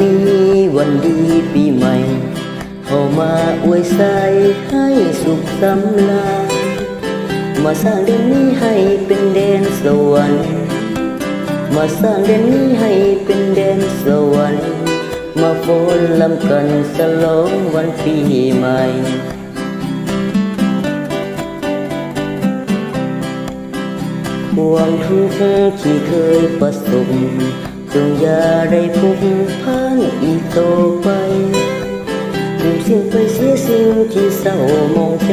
นี้วันดีปีใหม่ เข้ามาอวยใส่ให้สุขสำราญมาสร้างเดือนนี้ให้เป็นแดนสวรรค์มาสร้างเดือนนี้ให้เป็นแดนสวรรค์มาโฟนลำกันสลองวันปีใหม่ความทุกข์ที่เคยประสบ จงอย่าได้พบพันอีกต่อไปลืมสิ่งไปเสียสิ่งที่เศร้ามองใจ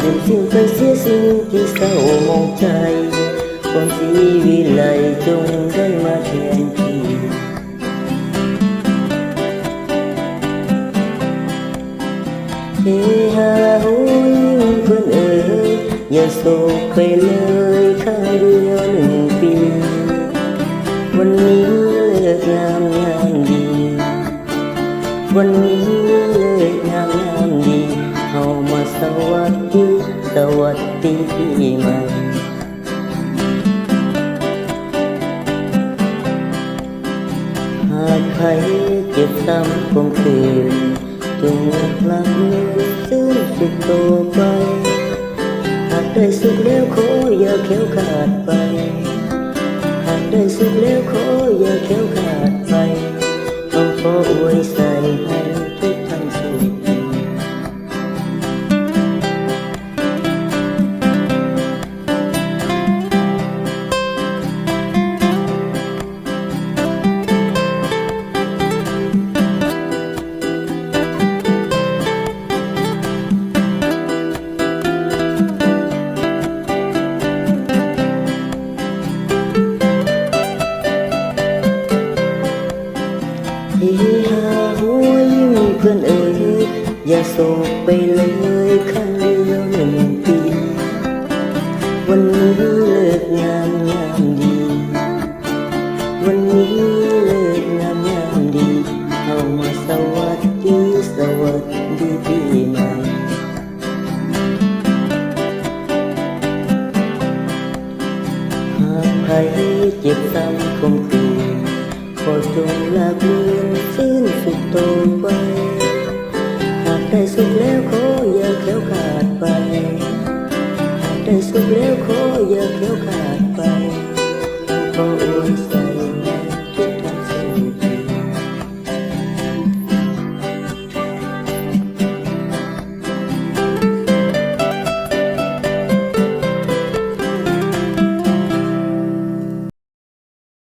ลืมสิ่งไปเสียสิ่งที่เศร้ามองใจความชีวิไลจงได้มาแทนที่เฮฮาโหยเพื่อนเอ๋ยอย่าโศกไปเลยข้างดู วันนี้เลิกงามงามดีเอามาสวัสดี สวัสดีปีใหม่หากใครเจ็บซ้ำคมคืนจงรักลักเงินซื้อสุขต่อไป หากได้สุขแล้วขออย่าแข็วขาดไป เพื่อนเอ๋ยอย่าโศกไปเลยข้างเดียวหนึ่งปี วันนี้เลิกงามยามดี วันนี้เลิกงามยามดีเอามาสวัสดีสวัสดีปีใหม่หากใครเจ็บซ้ำคมคื นขอจงลาเมืองสิ้นสุดตรงไป หากได้สุขแล้วขออย่าแข็วขาดไป หากได้สุขแล้วขออย่าแข็วขาด